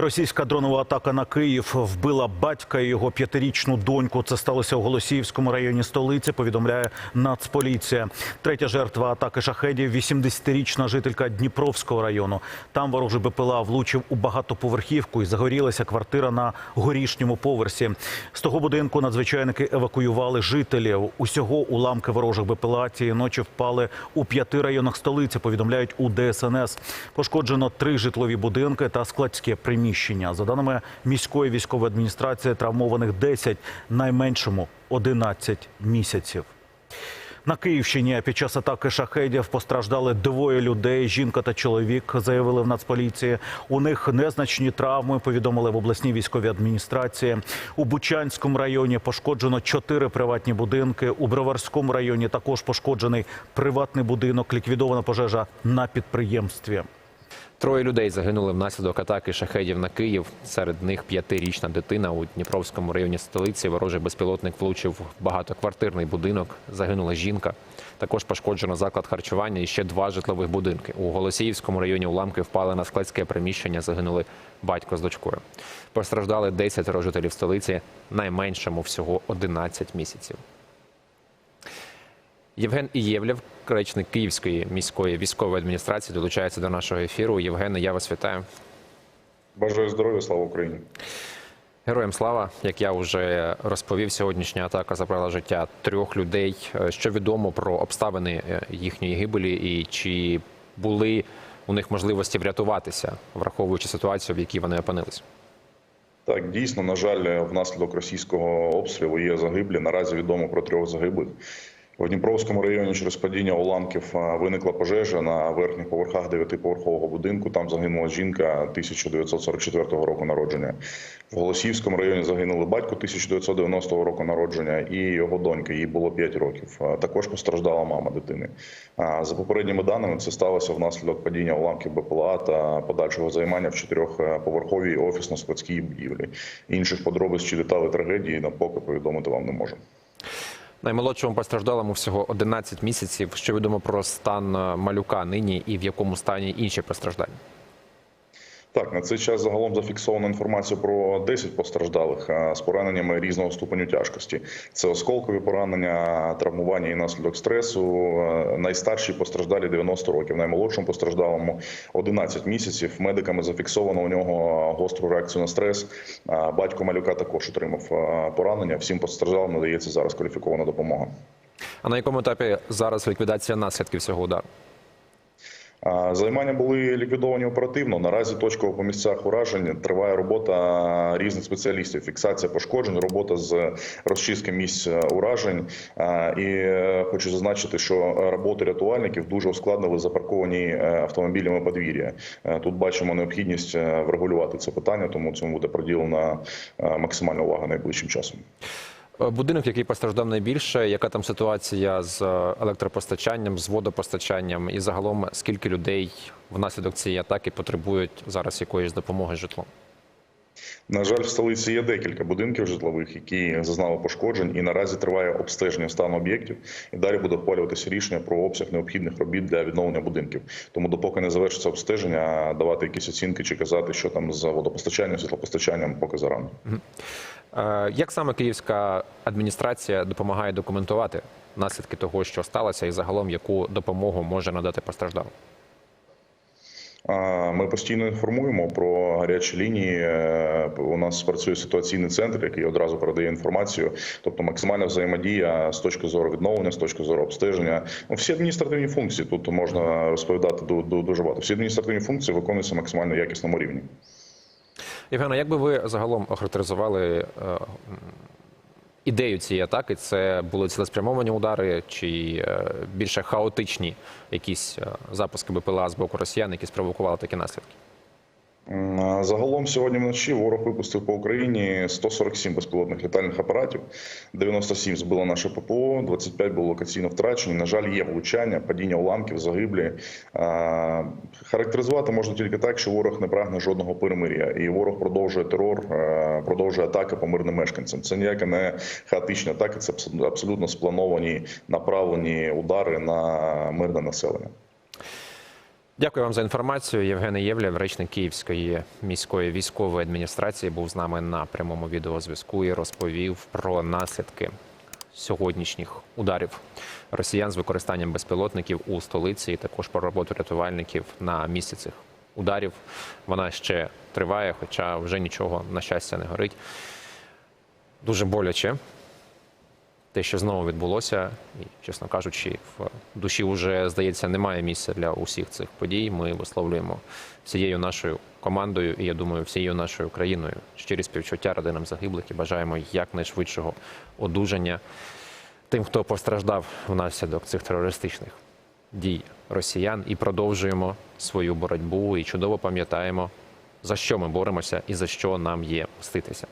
Російська дронова атака на Київ вбила батька і його п'ятирічну доньку. Це сталося у Голосіївському районі столиці. Повідомляє Нацполіція. Третя жертва атаки шахедів – 80-річна жителька Дніпровського району. Там ворожий БПЛА влучив у багатоповерхівку і загорілася квартира на горішньому поверсі. З того будинку надзвичайники евакуювали жителів. Усього уламки ворожих БПЛА цієї ночі впали у п'яти районах столиці. Повідомляють у ДСНС. Пошкоджено три житлові будинки та складське приміщення. За даними міської військової адміністрації, травмованих 10, найменшому 11 місяців. На Київщині під час атаки шахедів постраждали двоє людей. Жінка та чоловік заявили в Нацполіції. У них незначні травми. Повідомили в обласній військовій адміністрації. У Бучанському районі пошкоджено чотири приватні будинки. У Броварському районі також пошкоджений приватний будинок. Ліквідована пожежа на підприємстві. Троє людей загинули внаслідок атаки шахедів на Київ. Серед них п'ятирічна дитина у Дніпровському районі столиці. Ворожий безпілотник влучив в багатоквартирний будинок. Загинула жінка. Також пошкоджено заклад харчування і ще два житлових будинки. У Голосіївському районі уламки впали на складське приміщення. Загинули батько з дочкою. Постраждали 10 жителів столиці, найменшому всього 11 місяців. Євген Ієвлєв, речник Київської міської військової адміністрації, долучається до нашого ефіру. Євгене, я вас вітаю. Бажаю здоров'я, слава Україні. Героям слава, як я вже розповів, сьогоднішня атака забрала життя трьох людей. Що відомо про обставини е, їхньої гибелі, і чи були у них можливості врятуватися, враховуючи ситуацію, в якій вони опинились? Так, дійсно, на жаль, внаслідок російського обстрілу є загиблі. Наразі відомо про трьох загиблих. У Дніпровському районі через падіння уламків виникла пожежа на верхніх поверхах дев'ятиповерхового будинку. Там загинула жінка 1944 року народження. В Голосіївському районі загинули батько 1990 року народження і його донька. Їй було 5 років. Також постраждала мама дитини. За попередніми даними, це сталося внаслідок падіння уламків БПЛА та подальшого займання в чотирьохповерховій офісно-складській будівлі. Інших подробиць чи деталей трагедії на поки повідомити вам не можу. Наймолодшому постраждалому всього 11 місяців. Що відомо про стан е, малюка нині і в якому стані інші постраждання? Так, на цей час загалом зафіксовано інформацію про 10 постраждалих з пораненнями різного ступеню тяжкості. Це осколкові поранення, травмування і наслідок стресу. Найстарші постраждалі 90 років, наймолодшому постраждалому 11 місяців. Медиками зафіксовано у нього гостру реакцію на стрес. Батько малюка також отримав поранення. Всім постраждалим надається зараз кваліфікована допомога. А на якому етапі зараз ліквідація наслідків цього удару? Займання були ліквідовані оперативно. Наразі точково по місцях уражень триває робота різних спеціалістів. Фіксація пошкоджень, робота з розчистки місць уражень. І е, хочу зазначити, що роботи рятувальників дуже ускладнили запарковані е, автомобілями подвір'я. Е, Тут бачимо необхідність е, врегулювати це питання, тому цьому буде приділена е, максимальна увага найближчим часом. Е, Будинок, який постраждав найбільше, яка там ситуація з е, електропостачанням, з водопостачанням, і загалом скільки людей внаслідок цієї атаки потребують зараз якоїсь допомоги житлом? На жаль, в столиці є декілька будинків житлових, які зазнали пошкоджень, і наразі триває обстеження стану об'єктів. І далі буде ухвалюватися рішення про обсяг необхідних робіт для відновлення будинків. Тому, допоки не завершиться обстеження, давати якісь оцінки чи казати, що там з водопостачанням, світлопостачанням, поки зарано. Як саме київська адміністрація допомагає документувати наслідки того, що сталося, і загалом яку допомогу може надати постраждалим? Ми постійно інформуємо про гарячі лінії. Е, У нас працює ситуаційний центр, який одразу передає інформацію. Тобто максимальна взаємодія з точки зору відновлення, з точки зору обстеження. Ну, всі адміністративні функції тут можна розповідати ду- ду- дуже багато. Всі адміністративні функції виконуються максимально якісному рівні. Євгена, як би ви загалом охарактеризували е, ідею цієї атаки? Це були цілеспрямовані удари чи е, більше хаотичні якісь е, запуски БПЛА з боку росіян, які спровокували такі наслідки? Загалом сьогодні вночі ворог випустив по Україні 147 безпілотних літальних апаратів, 97 збило наше ППО, 25 було локаційно втрачені. На жаль, є влучання, падіння уламків, загиблі. Характеризувати можна тільки так, що ворог не прагне жодного перемир'я, і ворог продовжує терор, продовжує атаки по мирним мешканцям. Це ніяка не хаотичні атаки, це абсолютно сплановані направлені удари на мирне населення. Дякую вам за інформацію. Євгений Євлєв, речник Київської міської військової адміністрації, був з нами на прямому відеозв'язку і розповів про наслідки сьогоднішніх ударів росіян з використанням безпілотників у столиці, і також про роботу рятувальників на місці цих ударів. Вона ще триває, хоча вже нічого на щастя не горить. Дуже боляче те, що знову відбулося, і, чесно кажучи, в душі вже здається немає місця для усіх цих подій. Ми висловлюємо всією нашою командою і я думаю, всією нашою країною щирі співчуття родинам загиблих і бажаємо якнайшвидшого одужання тим, хто постраждав внаслідок цих терористичних дій росіян, і продовжуємо свою боротьбу і чудово пам'ятаємо, за що ми боремося і за що нам є мститися.